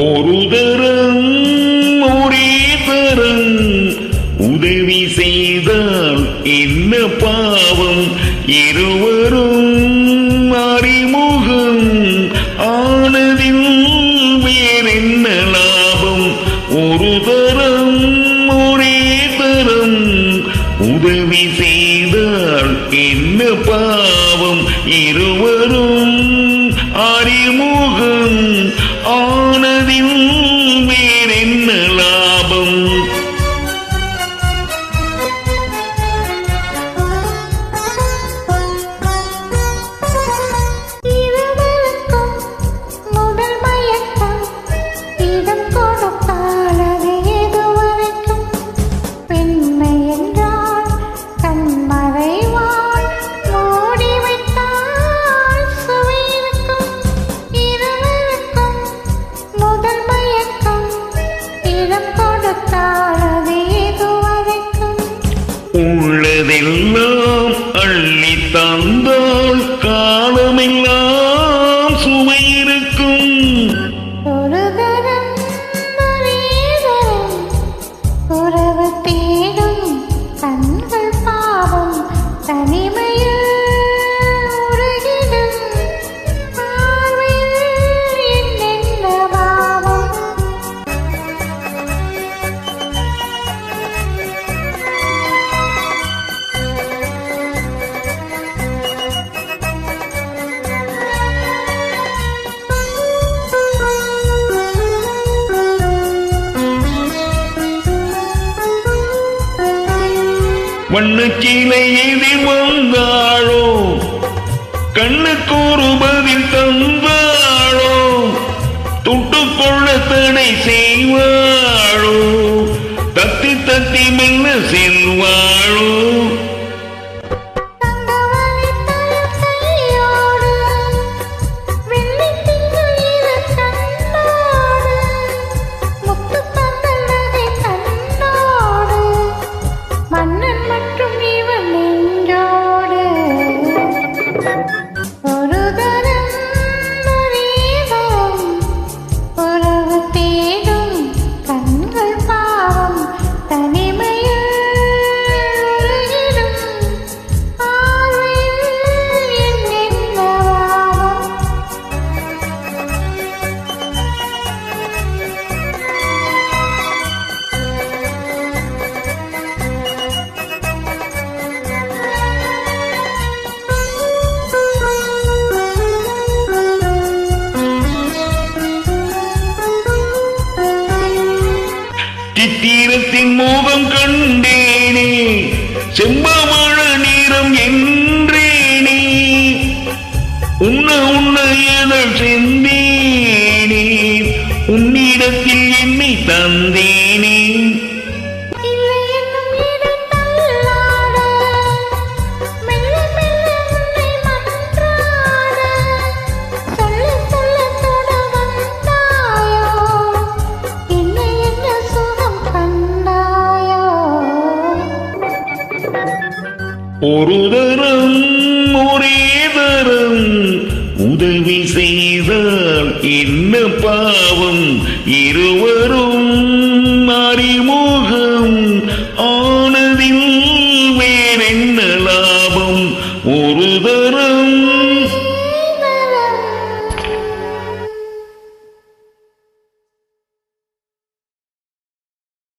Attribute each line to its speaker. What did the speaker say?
Speaker 1: ஒரு தரம் ஒரே தரம் உதவி செய்தால் என்ன பாவம்? இருவரும் அறிமுகம். ஆனதில் வேறென்ன லாபம்? ஒரு தரம் ஒரே தரம் உதவி செய்தால் என்ன பாவம்? இருவரும் அறிமுகம்.
Speaker 2: கண்கள் பாவம் தனிமை
Speaker 1: வண்ணச்சிலை எதிர் வந்தாளோ? கண்ணுக்கு ஒரு பதில் தந்தாளோ? தொட்டுக்கொள்ள தடை செய்வாளோ? வீரத்தின் மோகம் கண்டேனே. செம்பமழ நீரம் என்றேனே. உன்ன உன்ன எதழ் செந்தேனே. உன்னிடத்தில் என்னை தந்தேனே. ஒரு தரம் ஒரே தரம் உதவி செய்தால் என்ன பாவம்? இருவரும் அறிமுகம் ஆனதில் வேறென்ன லாபம்? ஒரு தரம்